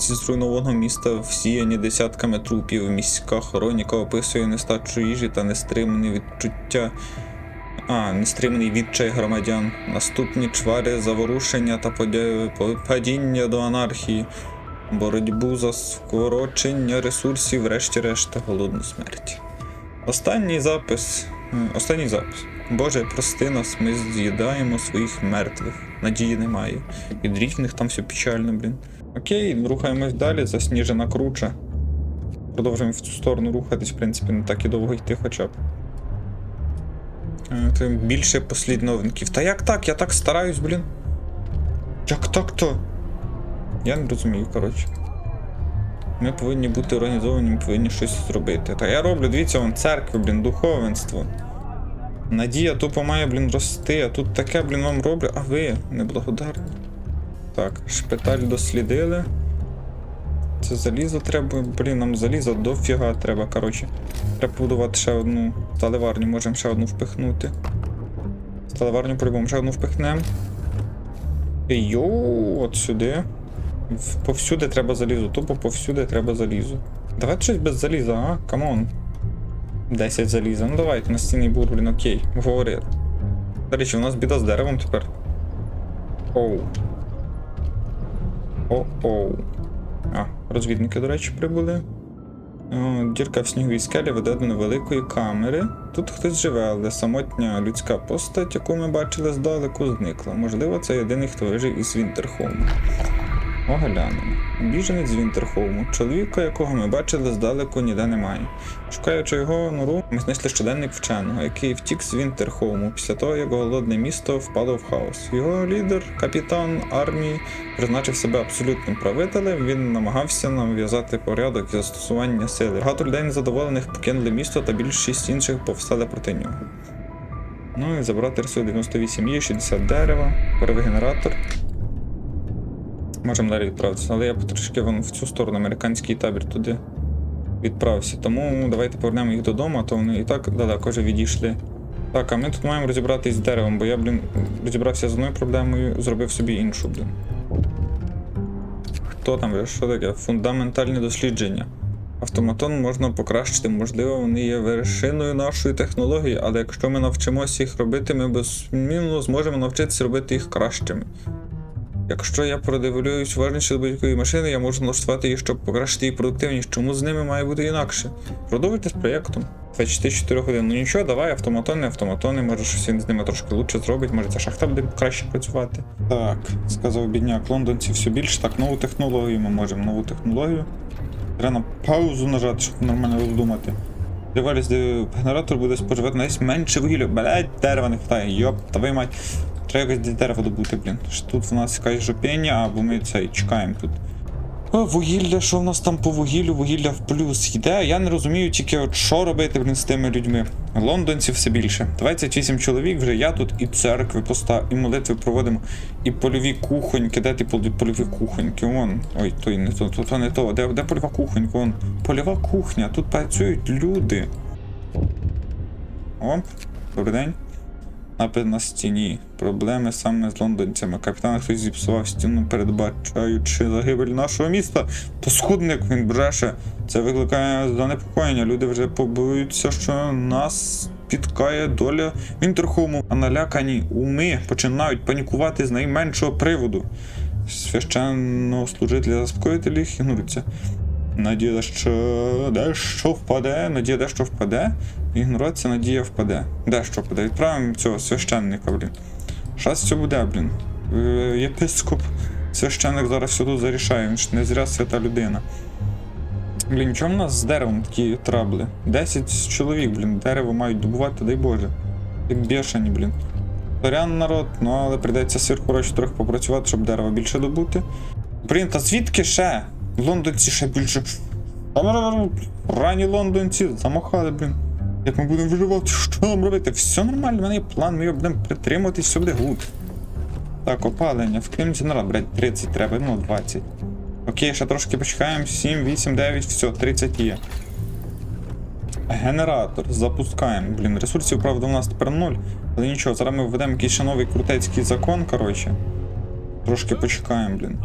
Вулиці зруйнованого міста всіяні десятками трупів. Міська хроніка описує нестачу їжі та нестримне відчуття. А, нестримний відчай громадян. Наступні чвари, заворушення та падіння до анархії. Боротьбу за скорочення ресурсів, врешті-решт, голодну смерть. Останній запис. Останній запис. Боже, прости нас, ми з'їдаємо своїх мертвих. Надії немає. Від різних там все печально, блін. Окей, рухаємось далі, засніжена круча. Продовжуємо в цю сторону рухатись, в принципі, не так і довго йти хоча б. Е, Тим більше послідовників. Та як так? Я так стараюсь, блін. Як так то? Я не розумію, коротше. Ми повинні бути організовані, ми повинні щось зробити. Та я роблю, дивіться, вон церкви, блін, духовенство. Надія тупо має, блін, рости, а тут таке, блін, вам роблю, а ви неблагодарні. Так, шпиталь дослідили. Це залізо треба, блін, нам залізо дофіга треба, коротше. Треба побудувати ще одну сталеварню, можемо ще одну впихнути. Сталеварню по-любому ще одну впихнемо. Йоу, от сюди. Повсюди треба залізо, тупо повсюди треба залізо. Давайте щось без заліза, а? Камон. 10 заліза. Ну давайте, настінний бур, блін, окей, говорили. До речі, у нас біда з деревом тепер. Оу. О-оу. А, розвідники, до речі, прибули. О, дірка в сніговій скелі веде до невеликої камери. Тут хтось живе, але самотня людська постать, яку ми бачили здалеку, зникла. Можливо, це єдиний, хто вижив із Вінтерхолму. Оглянемо. Біженець з Вінтерхолму. Чоловіка, якого ми бачили здалеку, ніде немає. Шукаючи його нору, ми знайшли щоденник вченого, який втік з Вінтерхолму після того, як голодне місто впало в хаос. Його лідер, капітан армії, призначив себе абсолютним правителем. Він намагався нав'язати порядок і застосування сили. Багато людей незадоволених покинули місто, та більшість інших повстали проти нього. Ну і забрати ресурс 98 є, 60 дерева, паровий генератор. Можемо далі відправитися, але я потрошки вон в цю сторону, американський табір туди відправився. Тому давайте повернемо їх додому, а то вони і так далеко вже відійшли. Так, а ми тут маємо розібратись з деревом, бо я, блін, розібрався з одною проблемою, зробив собі іншу, блін. Хто там? Що таке? Фундаментальне дослідження. Автоматон можна покращити, можливо, вони є вершиною нашої технології, але якщо ми навчимося їх робити, ми безмінно зможемо навчитися робити їх кращими. Якщо я продивлююсь уважніше до будь-якої машини, я можу налаштувати її, щоб покращити її продуктивність. Чому з ними має бути інакше? Продовжуйте з проєктом. 24 години. Ну нічого, давай, автоматони, автоматони, може щось він з ними трошки лучше зробить, може ця шахта буде краще працювати. Так, сказав бідняк, лондонці все більше. Так, нову технологію ми можемо, нову технологію. Треба на паузу нажати, щоб нормально роздумати. Тривалість де генератор буде споживати на десь менше вугілля. Блять, дерева не хватає, йоп, та ви мать. Треба якось десь дерева добути, блін. Що Тут в нас якась жопіння, або ми цей чекаємо тут. О, вугілля, що в нас там по вугіллю? Вугілля в плюс йде. Я не розумію тільки, от що робити, блін, з тими людьми. Лондонців все більше. 28 чоловік вже я тут і церкви поста, і молитви проводимо, і польові кухоньки. Де ті польові кухоньки? Вон. Ой, той не то, то, то не то. Де, де польова кухонька? Вон. Польова кухня. Тут працюють люди. Оп, добрий день. Напис на стіні. Проблеми саме з лондонцями. Капітан хтось зіпсував стіну, передбачаючи загибель нашого міста. То схудник він бреше. Це викликає занепокоєння. Люди вже побоюються, що нас спіткає доля Вінтерхому, а налякані уми починають панікувати з найменшого приводу. Священнослужителі заспокоїтелі їх ігноруються. Надія, що дещо впаде, надія дещо впаде. Ігнорація, надія впаде. Дещо впаде. Відправимо цього священника, блін. Щас все буде, блін. Е, Єпископ, священник зараз все тут зарішає, він ж не зря свята людина. Блін, чому в нас з деревом такі трабли? 10 чоловік, блін, дерево мають добувати, дай Боже. Як бешені, блін. Сорян народ, ну але прийдеться коротше, трохи попрацювати, щоб дерева більше добути. Блін, та звідки ще? Лондонці ще більше. Ранні лондонці замахали, блін. Як ми будемо виживати, що нам робити? Все нормально, в мене є план, ми його будемо притримуватись, все буде гуд. Так, опалення, вкинемося народ, блядь, 30 треба, ну 20. Окей, ще трошки почекаємо. 7, 8, 9, все, 30 є. Генератор, запускаємо. Блін, ресурсів, правда, у нас тепер 0. Але нічого, зараз ми введемо якийсь ще новий крутецький закон, коротше. Трошки почекаємо, блін.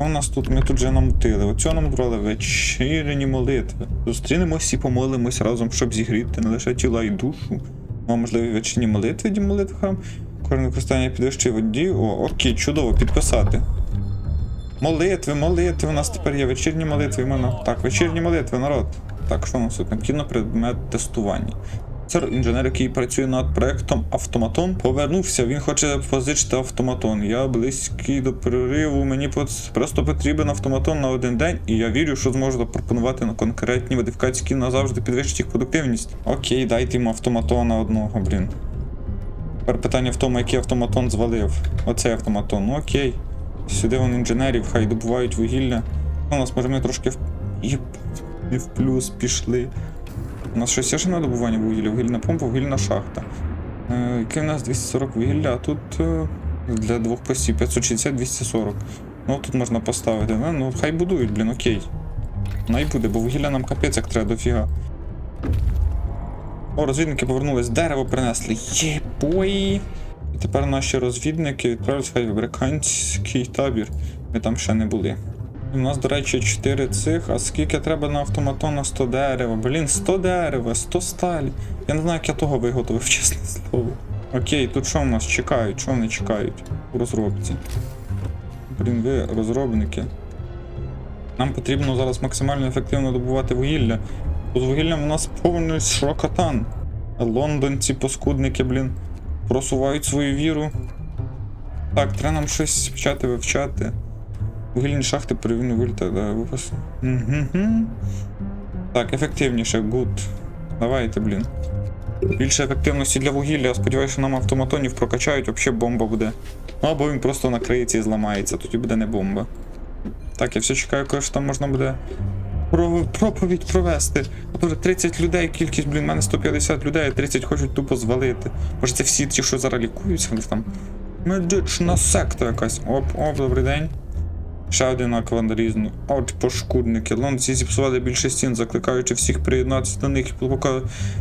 У нас тут ми тут вже намутили. Оцього нам брали вечірні молитви. Зустрінемось і помолимось разом, щоб зігріти не лише тіла і душу. Ну, а можливо, вечірні молитви ді молитви храм. Кожне використання підвищує воді. О, окей, чудово, підписати. Молитви, молитви. У нас тепер є вечірні молитви. Іменно. Так, вечірні молитви, народ. Так, що у нас тут? Необхідно предмет тестування. Це інженер, який працює над проектом Автоматон, повернувся. Він хоче позичити автоматон. Я близький до перериву. Мені просто потрібен автоматон на один день, і я вірю, що зможу запропонувати на конкретні модифікації, які назавжди підвищать їх продуктивність. Окей, дайте йому автоматона одного, блін. Тепер питання в тому, який автоматон звалив. Оцей автоматон. Ну окей. Сюди вон інженерів, хай добувають вугілля. У нас може ми трошки в... І в плюс пішли. У нас щось є ще на добування вугілля, вугільна помпа, вугільна шахта. Е, яке в нас 240 вугілля, а тут е, для двох посів 560-240. Ну тут можна поставити. Ну, ну хай будують, блін, окей. Най буде, бо вугілля нам капець як треба дофіга. О, розвідники повернулись, дерево принесли. Єбой! І тепер наші розвідники відправляться в американський табір. Ми там ще не були. У нас, до речі, 4 цих, а скільки треба на автоматон на 100 дерева? Блін, 100 дерева, 100 сталі. Я не знаю, як я того виготовив, чесне слово. Окей, тут що в нас чекають? Що вони чекають у розробці? Блін, ви розробники. Нам потрібно зараз максимально ефективно добувати вугілля. З вугіллям у нас повний шрокотан. Лондонці, паскудники, блін, просувають свою віру. Так, треба нам щось почати вивчати. Вугільні шахти перевільно виліта, да, випас. Угу. Так, ефективніше, гуд. Давайте, блін. Більше ефективності для вугілля, я сподіваюся, що нам автоматонів прокачають, взагалі бомба буде. Ну або він просто накриється і зламається, тоді буде не бомба. Так, я все чекаю, коли ж там можна буде проповідь провести. А то вже 30 людей, кількість, блін, в мене 150 людей, а 30 хочуть тупо звалити. Може це всі ті, що зараз лікуються, вони там. Медична секта якась. Оп, оп, добрий день. Ще один акт вандалізму. От пошкудники. Лондонці зіпсували більше стін, закликаючи всіх приєднатися до них і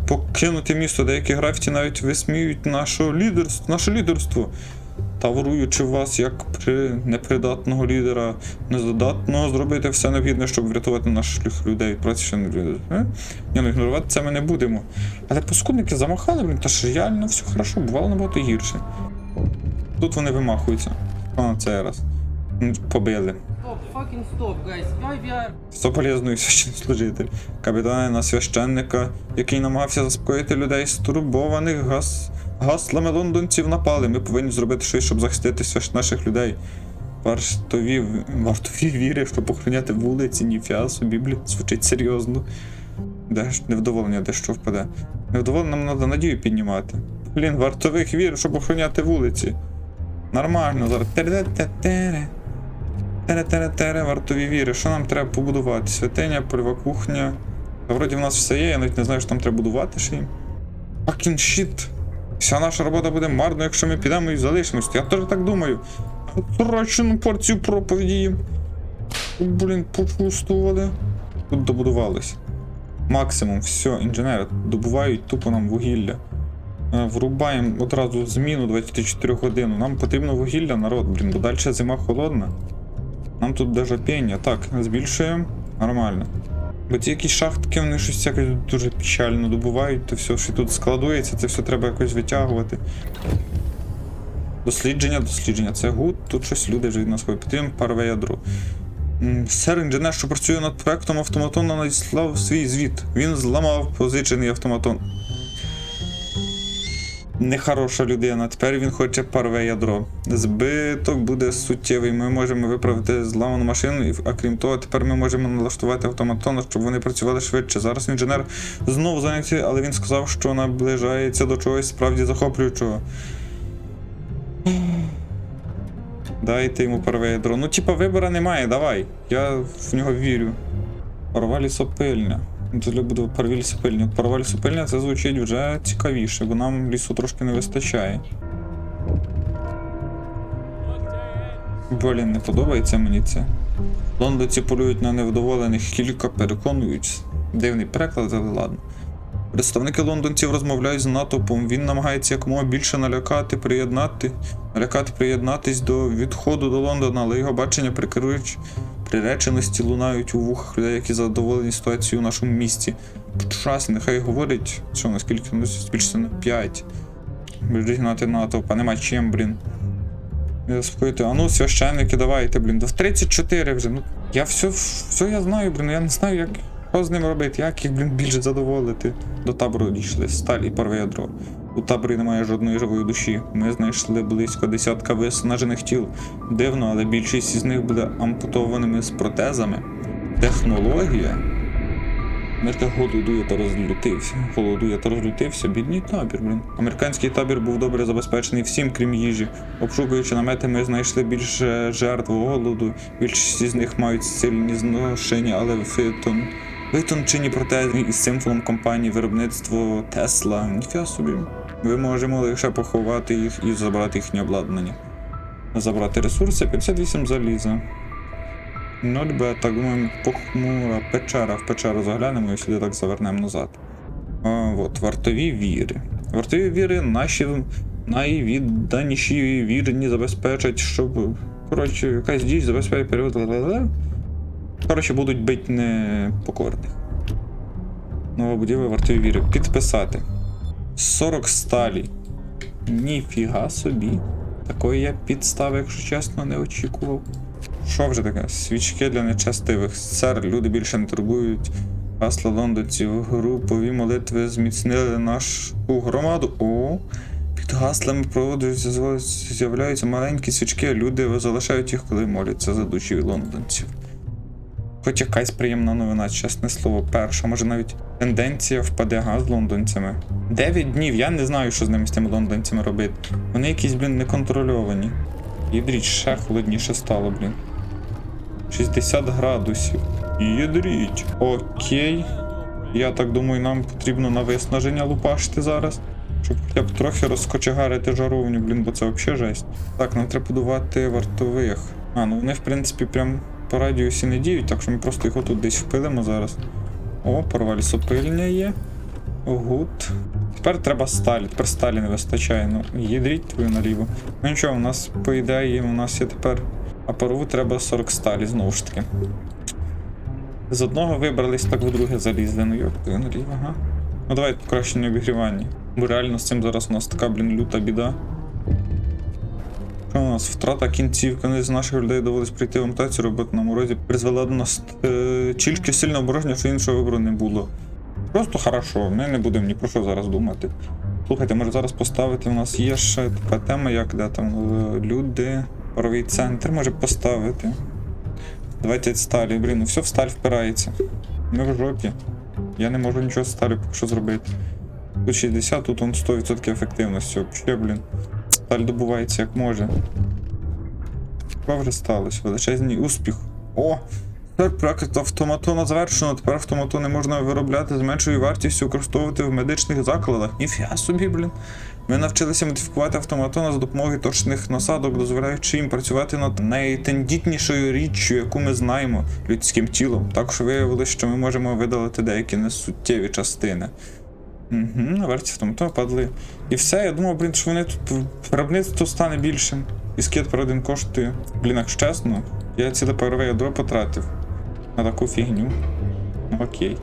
покинути місто. Деякі графіті навіть висміюють наше лідерство, наше лідерство. Тавруючи вас як при непридатного лідера, нездатного зробити все необхідне, щоб врятувати наших людей лідер. Е? Ні, ну ігнорувати це ми не будемо. Але паскудники замахали, блін, та ж реально все хорошо, бувало набагато гірше. Тут вони вимахуються. А цей раз. Побили. Stop, fucking stop, guys. Why we are... Священнослужитель. Капітана на священника, який намагався заспокоїти людей стурбованих гас... гаслами лондонців напали. Ми повинні зробити щось, щоб захистити свящ... наших людей. Вартові, вартові віри, щоб охороняти вулиці, ніфіа собі, блін, звучить серйозно. Де ж невдоволення дещо впаде. Невдоволення нам треба надію піднімати. Блін, вартових вір, щоб охороняти вулиці. Нормально, зараз. Тере-тере-тере, вартові віри. Що нам треба побудувати? Святиня, польова кухня. Та вроді в нас все є, я навіть не знаю, що там треба будувати ще їм. Fucking shit. Вся наша робота буде марно, якщо ми підемо і залишимось. Я теж так думаю. Трачену порцію проповіді їм. Блін, почувствували. Тут добудувались. Максимум, все, інженери добувають тупо нам вугілля. Е, Врубаємо одразу зміну 24 годину. Нам потрібно вугілля, народ, блін, бо далі зима холодна. Нам тут даже пення. Так, збільшуємо. Нормально. Бо ці якісь шахтки, вони щось якось дуже печально добувають, то все, що тут складується, це все треба якось витягувати. Дослідження, дослідження. Це гуд, тут щось люди вже від нас. Потрібно парове ядро. Сер інженер, що працює над проектом автоматона, надіслав свій звіт. Він зламав позичений автоматон. Нехороша людина. Тепер він хоче парове ядро. Збиток буде суттєвий. Ми можемо виправити зламану машину, а крім того, тепер ми можемо налаштувати автоматон, щоб вони працювали швидше. Зараз інженер знову зайнятий, але він сказав, що наближається до чогось справді захоплюючого. Дайте йому парове ядро. Ну, типа, вибора немає, давай. Я в нього вірю. Парова лісопильня. Це буде парові лісопильня. Парова лісопильня це звучить вже цікавіше, бо нам лісу трошки не вистачає. Блін, не подобається мені це. Лондонці полюють на невдоволених кілька переконують. Дивний переклад, але ладно. Представники лондонців розмовляють з натовпом. Він намагається якомога більше налякати, приєднати, Лякати приєднатись до відходу до Лондона, але його бачення прикерують приреченості лунають у вухах людей, які задоволені ситуацією у нашому місті. Час, нехай говорить, що наскільки ну, збільшиться на 5. Будуть натовпа, нема чим, блін. Я спокоїти, а ну, священники, давайте, блін, до 34 вже. Ну, я все, все я знаю, блін, я не знаю, як що з ним робити, як їх, блін, більше задоволити. До табору дійшли, сталь і порве ядро. У таборі немає жодної живої душі. Ми знайшли близько десятка виснажених тіл. Дивно, але більшість із них були ампутованими з протезами. Технологія. Америка голодує та розлютився. Голодує та розлютився. Бідний табір, блін. Американський табір був добре забезпечений всім, крім їжі. Обшукуючи намети, ми знайшли більше жертв голоду. Більшість із них мають сильні зношення, але витон. Витончені протези із символом компанії виробництво Тесла. Ніфіга собі. Ми можемо лише поховати їх і забрати їхнє обладнання. Забрати ресурси 58 заліза. Not bad, так думаємо, похмура печера. В печеру заглянемо і сюди так завернемо назад. А, от, вартові віри. Вартові віри наші найвідданіші вірні забезпечать, щоб. Коротше, якась дій забезпечить період. Коротше, будуть бить непокорних. Нова будівля вартові віри. Підписати. 40 сталі. Ніфіга собі. Такої я підстави, якщо чесно, не очікував. Що вже таке? Свічки для нечестивих. Сер, люди більше не турбують. Гасла лондонців, групові молитви зміцнили нашу громаду. О! Під гаслами проводяться, з'являються маленькі свічки, люди залишають їх, коли моляться за душі лондонців. Хоч якась приємна новина, чесне слово, перша, може навіть тенденція впаде га з лондонцями. Дев'ять днів, я не знаю, що з ними з тими лондонцями робити. Вони якісь, блін, неконтрольовані. Ядріть, ще холодніше стало, блін. 60 градусів. Ядріть. Окей. Я так думаю, нам потрібно на виснаження лупашити зараз. Щоб хоча б трохи розкочегарити жаровню, блін, бо це взагалі жесть. Так, нам треба будувати вартових. А, ну вони, в принципі, прям по радіусі не діють, так що ми просто їх отут десь впилимо зараз. О, порвалі сопильня є. Гуд. Тепер треба сталі. Тепер сталі не вистачає. Ну, їдріть твою наліво. Ну нічого, у нас, по ідеї, у нас є тепер. А парову треба 40 сталі, знову ж таки. З одного вибрались, так в друге залізли. Ну йоп, твою наліво, ага. Ну давай покращення обігрівання. Бо реально з цим зараз у нас така, блін, люта біда. Що у нас? Втрата кінцівки не з наших людей довелось прийти в ампутацію робити на морозі. Призвела до нас е, тільки сильне обороження, що іншого вибору не було. Просто хорошо, ми не будемо ні про що зараз думати. Слухайте, може зараз поставити. У нас є ще така тема, як де там е, люди, паровий центр може поставити. 20 сталі, блін, ну все в сталь впирається. Ми в жопі. Я не можу нічого сталі поки що зробити. Тут 60, тут он 100% ефективності. Вообще, блін. Сталь добувається як може. Що вже сталося? Величезний успіх. О! Тепер проект автоматона завершено. Тепер автоматони можна виробляти з меншою вартістю, використовувати в медичних закладах. Ніфіга собі, блін. Ми навчилися модифікувати автоматона за допомогою точних насадок, дозволяючи їм працювати над найтендітнішою річчю, яку ми знаємо людським тілом. Також виявилось, що ми можемо видалити деякі несуттєві частини. Угу, версії автоматона падли. І все, я думав, блін, що вони тут виробництво стане більшим. І скид per один коштує. Блін, якщо чесно, я ціле парове ядро потратив на таку фігню. Ну окей.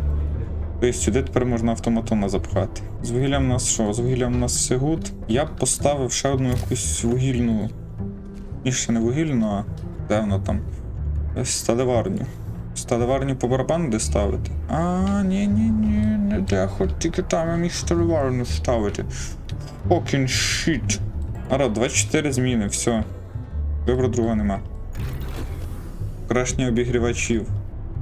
Тобто сюди тепер можна автоматона запхати. З вугіллям у нас що? З вугіллям у нас все гуд. Я б поставив ще одну якусь вугільну. Ні, ще не вугільну, а де вона там? Ось сталеварню. Сталеварню по барабану де ставити? А, ні, ні, ні, не де, хоч тільки там я міг сталеварню ставити. Fucking shit. Ара, 24 зміни, все. Добре, друга нема. Покращення обігрівачів.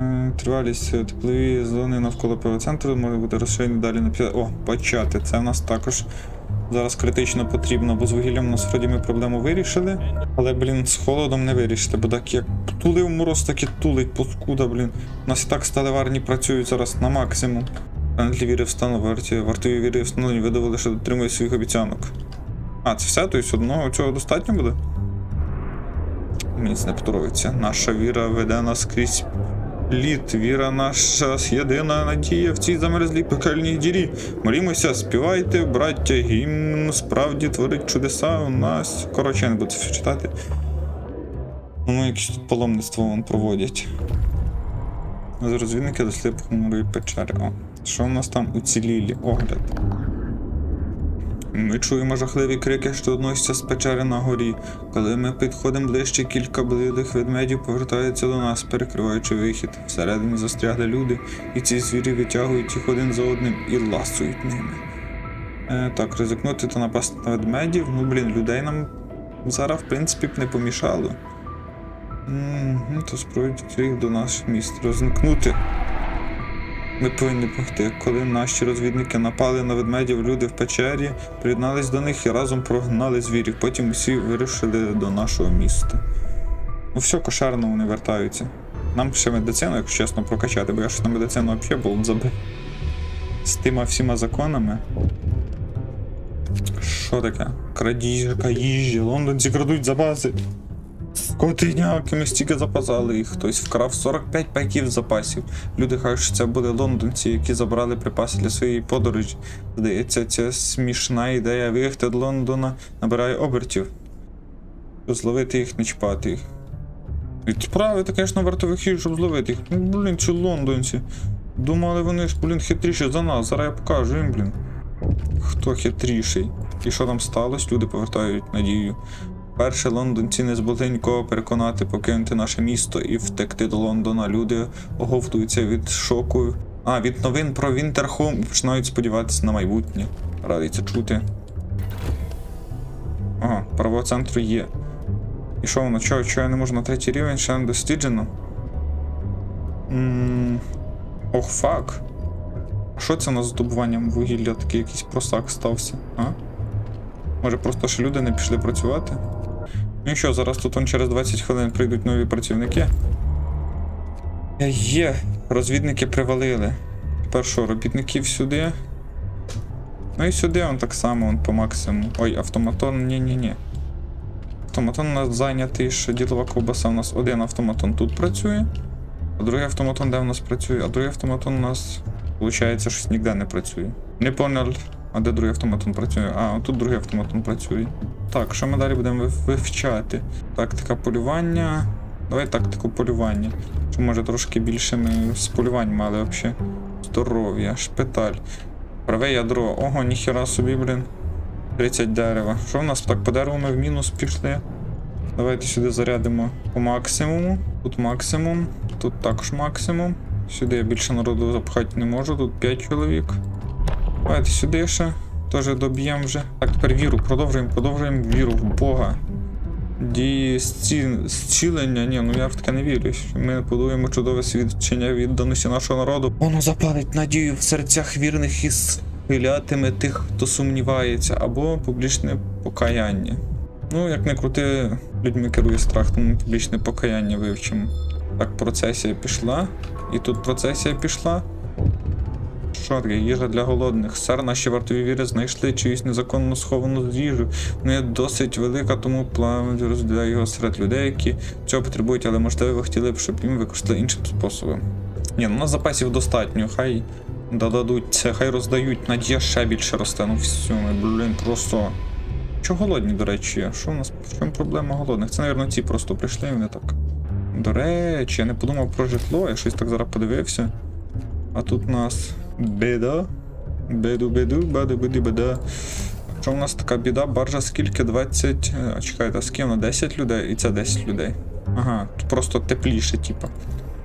Е, Тривалість е, теплові зони навколо півцентру може бути розширені далі на 50. О, почати. Це в нас також зараз критично потрібно, бо з вугіллям у нас вроді ми проблему вирішили. Але, блін, з холодом не вирішити, бо так як тулив мороз, так і тулить паскуда, блін. У нас і так сталеварні працюють зараз на максимум. Пентлі віри встановлені, вартові віри встановлені, видавали, що дотримують своїх обіцянок. А, це все? Тобто одного цього достатньо буде? Мені це не подобається. Наша віра веде нас крізь Лід, віра наша єдина надія в цій замерзлій пекельній дірі. Молімося, співайте, браття, гімн справді творить чудеса у нас. Коротше, я не буду це читати. Ну, якесь тут паломництво вон проводять. З розвідники дослід похмурої печери. О, що в нас там уцілілі? Огляд. Ми чуємо жахливі крики, що доносяться з печери на горі. Коли ми підходимо ближче, кілька блідих ведмедів повертаються до нас, перекриваючи вихід. Всередині застрягли люди, і ці звірі витягують їх один за одним і ласують ними. Е, так, ризикнути та напасти на ведмедів. Ну, блін, людей нам зараз, в принципі, б не помішало. Мгм, то спробують їх до наших міст розникнути. Ми повинні помогти. Коли наші розвідники напали на ведмедів, люди в печері приєднались до них і разом прогнали звірів. Потім усі вирушили до нашого міста. Ну все, кошерно вони вертаються. Нам ще медицину, якщо чесно, прокачати, бо я ж на медицину взагалі болт забив. З тими всіма законами. Що таке? Крадіжка їжі, лондонці крадуть запаси. Котиняки, ми стільки запасали їх. Хтось вкрав 45 пайків запасів. Люди кажуть, що це були лондонці, які забрали припаси для своєї подорожі. Здається, ця смішна ідея виїхати до Лондона набирає обертів. Щоб зловити їх, не чіпати їх. Відправити, звісно, вартових їх, щоб зловити їх. Ну, блін, ці лондонці. Думали вони ж, блін, хитріші за нас. Зараз я покажу їм, блін. Хто хитріший? І що там сталося? Люди повертають надію. Перше лондонці не змогли нікого переконати покинути наше місто і втекти до Лондона. Люди оговтуються від шоку. А, від новин про Вінтерхом і починають сподіватися на майбутнє. Радий це чути. Ага, право центру є. І що воно? Чого, чого я не можу на третій рівень, ще не досліджено? Ммм. Ох, фак. Що це з здобуванням вугілля? Такий якийсь просак стався, а? Може просто ще люди не пішли працювати? Ну що, зараз тут он через 20 хвилин прийдуть нові працівники. Е, Є, розвідники привалили. Тепер що, робітників сюди. Ну і сюди он так само, он по максимуму. Ой, автоматон, ні-ні-ні. Автоматон у нас зайнятий, що ділова ковбаса. У нас один автоматон тут працює, а другий автоматон де в нас працює, а другий автоматон у нас, виходить, щось ніде не працює. Не понял, а де другий автоматон працює? А, тут другий автоматон працює. Так, що ми далі будемо вивчати? Тактика полювання. Давай тактику полювання. Що може трошки більше ми з полювань мали взагалі. Здоров'я, шпиталь. Праве ядро. Ого, ніхера собі, блін. 30 дерева. Що в нас так по дереву ми в мінус пішли? Давайте сюди зарядимо по максимуму. Тут максимум, тут також максимум. Сюди я більше народу запхати не можу, тут 5 чоловік. Давайте сюди ще. Теж доб'ємо вже. Так, тепер віру. Продовжуємо, продовжуємо віру в Бога. Дії зці- зцілення. Ні, ну я в таке не вірю. Ми будуємо чудове свідчення відданості нашого народу. Воно запалить надію в серцях вірних і схилятиме тих, хто сумнівається, або публічне покаяння. Ну, як не крути, людьми керує страх, тому публічне покаяння вивчимо. Так, процесія пішла. І тут процесія пішла. Що? Їжа для голодних. Сер, наші вартові віри знайшли чиюсь незаконно сховану їжу. Є досить велика, тому плавно розділяє його серед людей, які цього потребують, але можливо ви хотіли б, щоб їм використали іншим способом. Ні, ну у нас запасів достатньо, хай додадуть це, хай роздають, надія ще більше росте. Ну все, ми, блін, просто. Чого голодні, до речі. Що в нас в чому проблема голодних? Це, мабуть, ці просто прийшли і вони так. До речі, я не подумав про житло, я щось так зараз подивився. А тут у нас біда. Беду, беду, беду, беда. Що у нас така біда? Баржа скільки? 20. е, Чекайте, з ким? 10 людей і це 10 людей. Ага, просто тепліше, типа.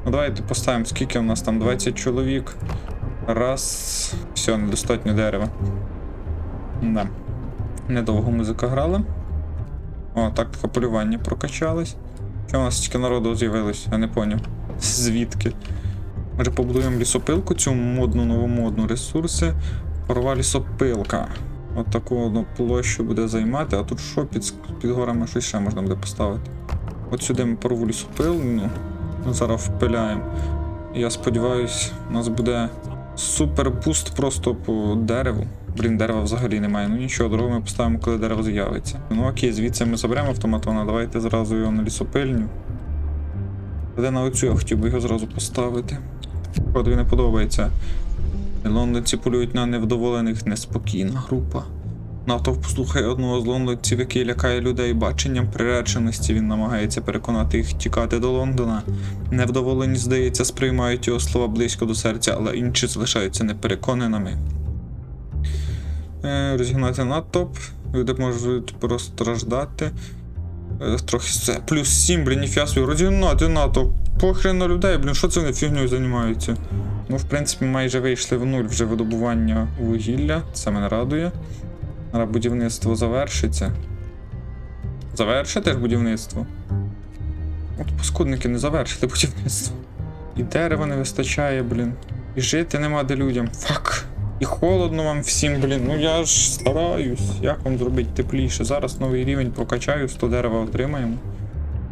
Ну давайте поставимо, скільки у нас там 20 чоловік. Раз. Все, недостатньо дерева. Да. Недовго музика грала. О, тактика полювання прокачалась. Що у нас стільки народу з'явилось? Я не поняв. Звідки? Може побудуємо лісопилку, цю модну новомодну ресурси. Парова лісопилка. От таку одну площу буде займати, а тут що під, під горами щось ще можна буде поставити. От сюди ми парову лісопилну. Ну, зараз впиляємо. Я сподіваюсь, у нас буде супер буст просто по дереву. Блін, дерева взагалі немає. Ну нічого, дорогу ми поставимо, коли дерево з'явиться. Ну окей, звідси ми заберемо автоматона, давайте зразу його на лісопильню. Але на оцю я хотів би його зразу поставити. Ходові не подобається. Лондонці полюють на невдоволених неспокійна група. Натовп слухає одного з лондонців, який лякає людей баченням приреченості. Він намагається переконати їх тікати до Лондона. Невдоволені, здається, сприймають його слова близько до серця, але інші залишаються непереконаними. Е, розігнати натовп. Люди можуть постраждати. Е, Трохи все. Плюс 7, блін, ніфіга собі. Розігнати натовп. Похрен на людей, блін, що це вони фігньою займаються? Ну, в принципі, майже вийшли в нуль вже видобування вугілля. Це мене радує. Зараз будівництво завершиться. Завершите ж будівництво. От паскудники не завершити будівництво. І дерева не вистачає, блін. І жити нема де людям. Фак. І холодно вам всім, блін. Ну я ж стараюсь. Як вам зробити тепліше? Зараз новий рівень прокачаю, 100 дерева отримаємо.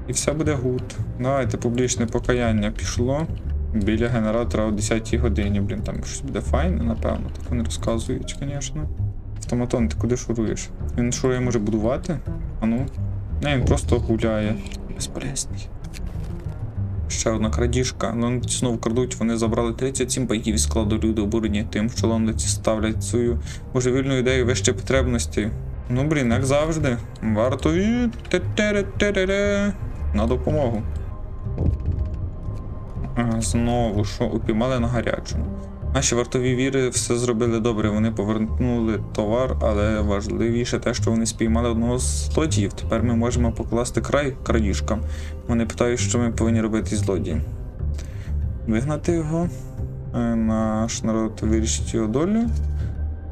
І все буде гуд. Давайте публічне покаяння пішло. Біля генератора о 10 годині, блін, там щось буде файне, напевно, так вони розказують, звісно. Автоматон, ти куди шуруєш? Він шурує може будувати? А ну. Не, він просто гуляє. Безполезний. Ще одна крадіжка. Лондонці знову крадуть, вони забрали 37 пайків із складу люди обурені тим, що лондонці ставлять свою божевільну ідею вище потребності. Ну блін, як завжди. Вартові те-тере-тере-ре. на допомогу. Знову що упіймали на гарячому. Наші вартові віри все зробили добре. Вони повернули товар, але важливіше те, що вони спіймали одного з злодіїв. Тепер ми можемо покласти край крадіжкам. Вони питають, що ми повинні робити з злодієм. Вигнати його. Е, Наш народ вирішить його долю.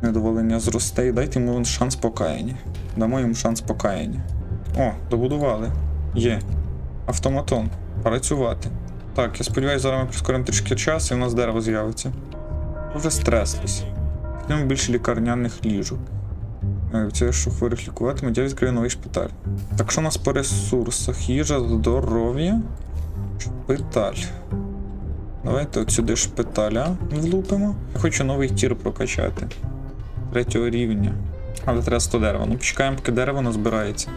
Недоволення зросте і дайте йому шанс покаяння. Дамо йому шанс покаяння. О, добудували. Є. Автоматон. Працювати. Так, я сподіваюся, зараз ми прискоримо трішки час і в нас дерево з'явиться. Вже стреслись. Йдемо більше лікарняних ліжок. Е, Це що хворих лікуватимуть, я відкрию новий шпиталь. Так що у нас по ресурсах? Їжа, здоров'я. Шпиталь. Давайте от сюди шпиталя влупимо. Я хочу новий тір прокачати. Третього рівня. Але треба 100 дерева. Ну почекаємо, поки дерево назбирається.